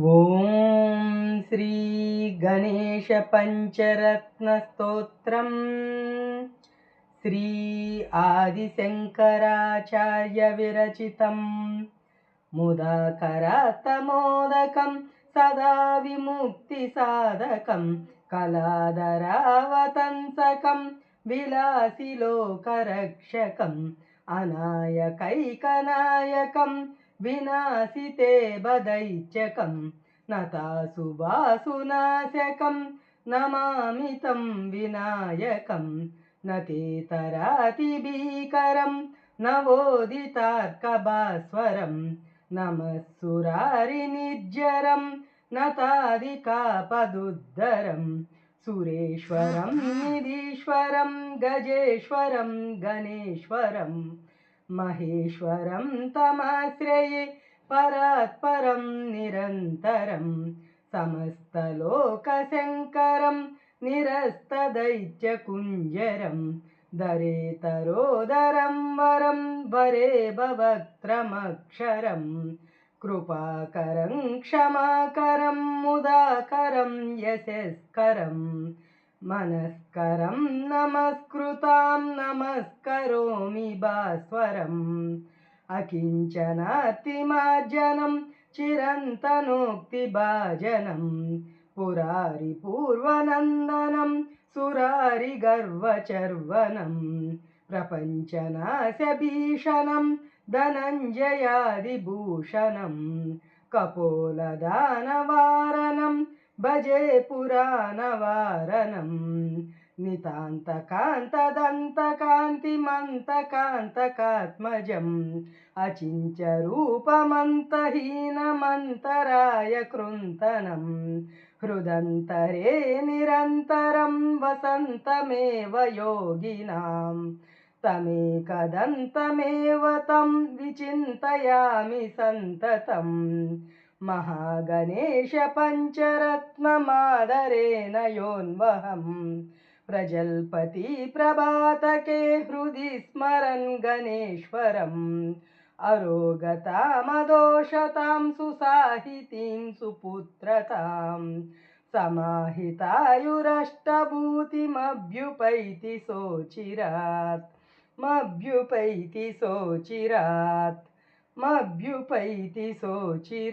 ॐ श्रीगणेशपञ्चरत्नस्तोत्रम् श्री आदिशङ्कराचार्यविरचितं मुदाकरात्तमोदकं सदा विमुक्तिसाधकं कलादरावतंसकं विलासिलोकरक्षकम् अनायकैकनायकम् विनाशिते बदैत्यकं नतासुवासुनाशकं नमामि तं विनायकं न ते तरातिभीकरं नवोदितार्कभास्वरं नमः सुरारिनिर्जरं नतादिकापदुद्धरं सुरेश्वरं निधीश्वरं गजेश्वरं गणेश्वरम् महेश्वरं तमाश्रये परात्परं निरन्तरं समस्तलोकशङ्करं निरस्तदैत्यकुञ्जरं दरेतरोदरं वरं वरे भवक्त्रमक्षरं कृपाकरं क्षमाकरं मुदाकरं यशस्करम् मनस्करं नमस्कृतां नमस्करोमि भास्वरम्। अकिञ्चनातिमार्जनं चिरन्तनोक्तिभाजनं। पुरारिपूर्वनन्दनं सुरारिगर्वचर्वनं। प्रपञ्चनाशभीषणं धनञ्जयादिभूषणं। कपोलदानवारणं भजे पुराणवारणम् नितान्तकान्तदन्तकान्तिमन्तकान्तकात्मजम्। अचिञ्चरूपमन्तहीनमन्तराय कृन्तनं हृदन्तरे निरन्तरं वसन्तमेव योगिनां तमेकदन्तमेव तं विचिन्तयामि सन्ततम् महागणेशपञ्चरत्नमादरेण योन्वहम् प्रजल्पति प्रभातके हृदि स्मरन् गणेश्वरम्। अरोगतामदोषतां सुसाहितीं सुपुत्रतां समाहितायुरष्टभूतिमभ्युपैति सोचिरात्। मभ्युपैति सोचिरात् मभ्युपैति सोचिरात्